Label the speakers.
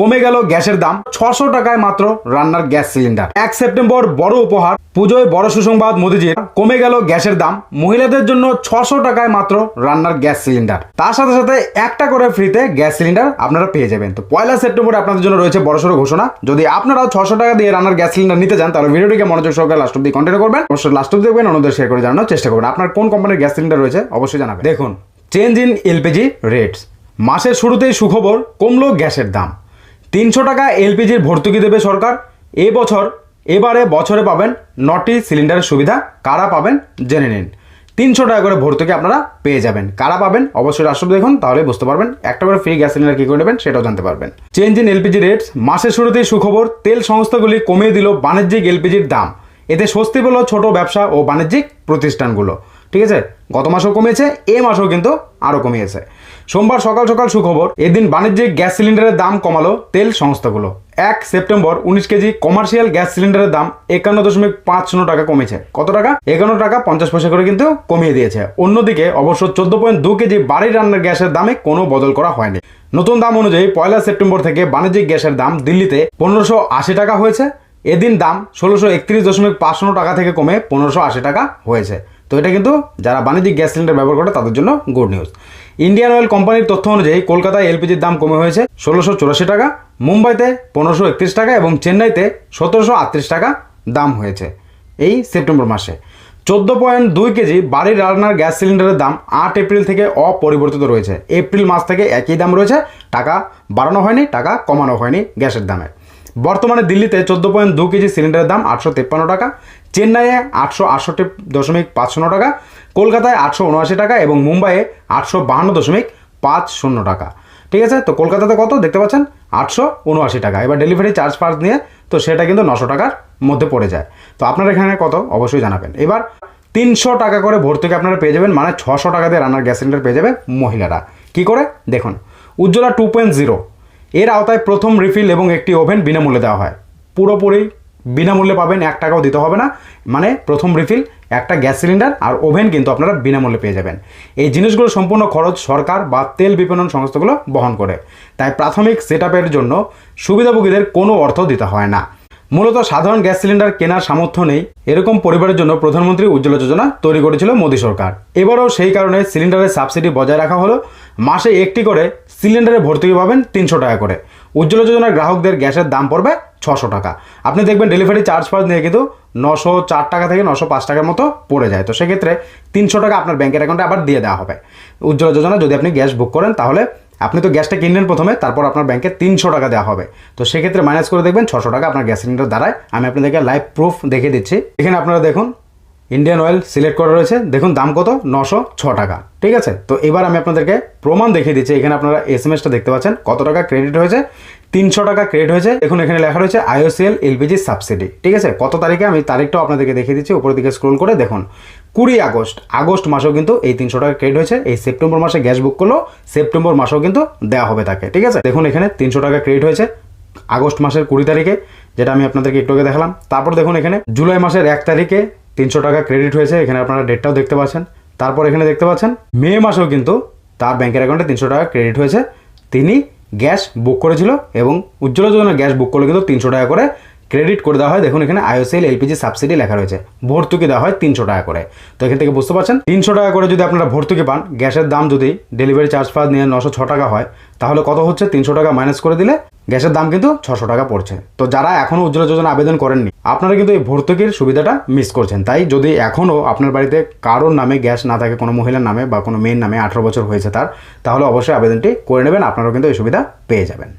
Speaker 1: কমে গেল গ্যাসের দাম। ছশো টাকায় মাত্র রান্নার গ্যাস সিলিন্ডার। এক সেপ্টেম্বর বড় উপহার, পুজোয় বড় সুসংবাদ মোদিজির। কমে গেল গ্যাসের দাম, মহিলাদের জন্য ছশো টাকায় মাত্র রান্নার গ্যাস সিলিন্ডার। তার সাথে সাথে একটা করে ফ্রিতে গ্যাস সিলিন্ডার আপনারা পেয়ে যাবেন। তো পয়লা সেপ্টেম্বরে আপনাদের জন্য রয়েছে বড়সড় ঘোষণা। যদি আপনারাও ছশো টাকা দিয়ে রান্নার গ্যাস সিলিন্ডার নিতে চান, তাহলে ভিডিওটিকে মনোযোগ সহকারে লাস্ট অব্দি কন্টিনিউ করবেন। অবশ্যই লাস্ট অব্দি দেখবেন, অন্যদের শেয়ার করে জানানোর চেষ্টা করবেন। আপনার কোন কোম্পানির গ্যাস সিলিন্ডার রয়েছে অবশ্যই জানাবেন। দেখুন চেঞ্জ ইন এলপিজি রেটস মাসের শুরুতেই সুখবর, কমলো গ্যাসের দাম। তিনশো টাকা এলপিজির ভর্তুকি দেবে সরকার। এবছর এবারে বছরে পাবেন নটি সিলিন্ডারের সুবিধা। কারা পাবেন জেনে নিন। তিনশো টাকা করে ভর্তুকি আপনারা পেয়ে যাবেন। কারা পাবেন অবশ্যই রাষ্ট্র দেখুন তাহলে বুঝতে পারবেন। একটা করে ফ্রি গ্যাস সিলিন্ডার কী করে নেবেন সেটাও জানতে পারবেন। চেঞ্জ ইন এলপিজি রেটস মাসের শুরুতেই সুখবর, তেল সংস্থাগুলি কমিয়ে দিল বাণিজ্যিক এলপিজির দাম। এতে স্বস্তি পেল ছোট ব্যবসা ও বাণিজ্যিক প্রতিষ্ঠানগুলো। ঠিক আছে? গত মাসেও কমিয়েছে, এ মাসেও কিন্তু আরও কমিয়েছে। সোমবার সকাল সকাল সুখবর, এদিন বাণিজ্যিক গ্যাস সিলিন্ডারের দাম কমালো তেল সংস্থাগুলো। এক সেপ্টেম্বর উনিশ কেজি কমার্শিয়াল গ্যাস সিলিন্ডারের দাম একান্ন দশমিক পাঁচ শূন্য টাকা কমেছে। কত টাকা? একান্ন টাকা পঞ্চাশ পয়সা করে কিন্তু কমিয়ে দিয়েছে। অন্যদিকে অবশ্য চোদ্দ পয়েন্ট দু কেজি বাড়ির রান্নার গ্যাসের দামে কোনো বদল করা হয়নি। নতুন দাম অনুযায়ী পয়লা সেপ্টেম্বর থেকে বাণিজ্যিক গ্যাসের দাম দিল্লিতে পনেরোশো আশি টাকা হয়েছে। এদিন দাম ষোলোশো একত্রিশ দশমিক পাঁচ শূন্য টাকা থেকে কমে পনেরোশো আশি টাকা হয়েছে। তো এটা কিন্তু যারা বাণিজ্যিক গ্যাস সিলিন্ডার ব্যবহার করে তাদের জন্য গুড নিউজ ইন্ডিয়ান অয়েল কোম্পানির তথ্য অনুযায়ী কলকাতায় এলপিজির দাম কমে হয়েছে ষোলোশো চুরাশি টাকা, মুম্বাইতে পনেরোশো একত্রিশ টাকা এবং চেন্নাইতে সতেরোশো আটত্রিশ টাকা দাম হয়েছে এই সেপ্টেম্বর মাসে। চোদ্দ পয়েন্ট দুই কেজি বাড়ির রান্নার গ্যাস সিলিন্ডারের দাম আট এপ্রিল থেকে অপরিবর্তিত রয়েছে। এপ্রিল মাস থেকে একই দাম রয়েছে, টাকা বাড়ানো হয়নি, টাকা কমানো হয়নি গ্যাসের দামে। বর্তমানে দিল্লিতে চোদ্দ পয়েন্ট দু কেজি সিলিন্ডারের দাম আটশো তেপ্পান্ন টাকা, চেন্নাইয়ে আটশো আটষট্টি দশমিক পাঁচ শূন্য টাকা, কলকাতায় আটশো উনআশি টাকা এবং মুম্বাইয়ে আটশো বাহান্ন দশমিক পাঁচ শূন্য টাকা। ঠিক আছে? তো কলকাতাতে কত? দেখতে পাচ্ছেন? আটশো উনআশি টাকা। এবার ডেলিভারি চার্জ ফার্জ নিয়ে, তো সেটা কিন্তু নশো টাকার মধ্যে পড়ে যায়। তো আপনার এখানে কত? অবশ্যই জানাবেন। এবার তিনশো টাকা করে ভর্তুকি আপনারা পেয়ে যাবেন মানে ছশো টাকা দিয়ে রান্নার গ্যাস সিলিন্ডার পেয়ে যাবে মহিলারা। কি করে? দেখুন, উজ্জ্বলা টু পয়েন্ট জিরো এর আওতায় প্রথম রিফিল এবং একটি ওভেন বিনামূল্যে দেওয়া হয়। পুরোপুরি বিনামূল্যে পাবেন, এক টাকাও দিতে হবে না। মানে প্রথম রিফিল একটা গ্যাস সিলিন্ডার আর ওভেন কিন্তু আপনারা বিনামূল্যে পেয়ে যাবেন। এই জিনিসগুলো সম্পূর্ণ খরচ সরকার বা তেল বিপণন সংস্থাগুলো বহন করে। তাই প্রাথমিক সেট জন্য সুবিধাভোগীদের কোনো অর্থ দিতে হয় না। মূলত সাধারণ গ্যাস সিলিন্ডার কেনার সামর্থ্য নেই। এরকম পরিবারের জন্য প্রধানমন্ত্রী উজ্জ্বলা যোজনা তৈরি করেছিল মোদী সরকার। এবারও সেই কারণে সিলিন্ডারের সাবসিডি বজায় রাখা হলো। মাসে একটি করে সিলিন্ডারে ভর্তুকি পাবেন তিনশো টাকা করে। উজ্জ্বলা যোজনার গ্রাহকদের গ্যাসের দাম পড়বে ছশো টাকা। আপনি দেখবেন ডেলিভারি চার্জ ফার্জ নিয়ে কিন্তু নশো চার টাকা থেকে নশো পাঁচ টাকার মতো পড়ে যায়। তো সেক্ষেত্রে তিনশো টাকা আপনার ব্যাংকের অ্যাকাউন্টে আবার দিয়ে দেওয়া হবে। উজ্জ্বলা যোজনা যদি আপনি গ্যাস বুক করেন তাহলে আপনি তো গ্যাসটা কিনলেন প্রথমে, তারপর আপনার ব্যাংকে তিনশো টাকা দেওয়া হবে। তো সেক্ষেত্রে মাইনাস করে দেখবেন, ছশো টাকা আপনার গ্যাস সিলিন্ডার দ্বারায় আমি আপনাদেরকে লাইভ প্রুফ দেখে দিচ্ছি। এখানে আপনারা দেখুন ইন্ডিয়ান অয়েল সিলেক্ট করা রয়েছে। দেখুন দাম কত? নশো ছ টাকা। ঠিক আছে? তো এবার আমি আপনাদেরকে প্রমাণ দেখিয়ে দিচ্ছি। এখানে আপনারা এস এম এসটা দেখতে পাচ্ছেন। কত টাকা ক্রেডিট হয়েছে? তিনশো টাকা ক্রেডিট হয়েছে। দেখুন, এখানে লেখা রয়েছে আইওসিএল এলপিজি সাবসিডি ঠিক আছে? কত তারিখে? আমি তারিখটাও আপনাদেরকে দেখিয়ে দিচ্ছি, উপরের দিকে স্ক্রোল করে দেখুন। কুড়ি আগস্ট। আগস্ট মাসেও কিন্তু এই তিনশো টাকা ক্রেডিট হয়েছে। এই সেপ্টেম্বর মাসে গ্যাস বুক করল সেপ্টেম্বর মাসেও কিন্তু দেওয়া হবে তাকে। ঠিক আছে? দেখুন, এখানে তিনশো টাকা ক্রেডিট হয়েছে আগস্ট মাসের কুড়ি তারিখে, যেটা আমি আপনাদেরকে একটু আগে দেখালাম। তারপর দেখুন, এখানে জুলাই মাসের এক তারিখে তিনশো টাকা ক্রেডিট হয়েছে। এখানে আপনারা ডেটটাও দেখতে পাচ্ছেন। তারপর এখানে দেখতে পাচ্ছেন, মে মাসেও কিন্তু তার ব্যাংকের অ্যাকাউন্টে তিনশো টাকা ক্রেডিট হয়েছে। তিনি গ্যাস বুক করেছিল এবং উজ্জ্বলা যোজনার গ্যাস বুক করলে কিন্তু তিনশো টাকা করে ক্রেডিট করে দেওয়া হয়। দেখুন, এখানে আইওসিএল এলপিজি সাবসিডি লেখা রয়েছে। ভর্তুকি দেওয়া হয় তিনশো টাকা করে। তো এখান থেকে বুঝতে পারছেন? তিনশো টাকা করে যদি আপনারা ভর্তুকি পান, গ্যাসের দাম যদি ডেলিভারি চার্জ ফার্জ নিয়ে নশো ছ টাকা হয়, তাহলে কত হচ্ছে? তিনশো টাকা মাইনাস করে দিলে গ্যাসের দাম কিন্তু ছশো টাকা পড়ছে। তো যারা এখনও উজ্জ্বলা যোজনা আবেদন করেননি, আপনারা কিন্তু এই ভর্তুকির সুবিধাটা মিস করছেন। তাই যদি এখনও আপনার বাড়িতে কারোর নামে গ্যাস না থাকে, কোনো মহিলার নামে বা কোনো মেয়ের নামে আঠারো বছর হয়েছে তার, তাহলে অবশ্যই আবেদনটি করে নেবেন। আপনারাও কিন্তু এই সুবিধা পেয়ে যাবেন।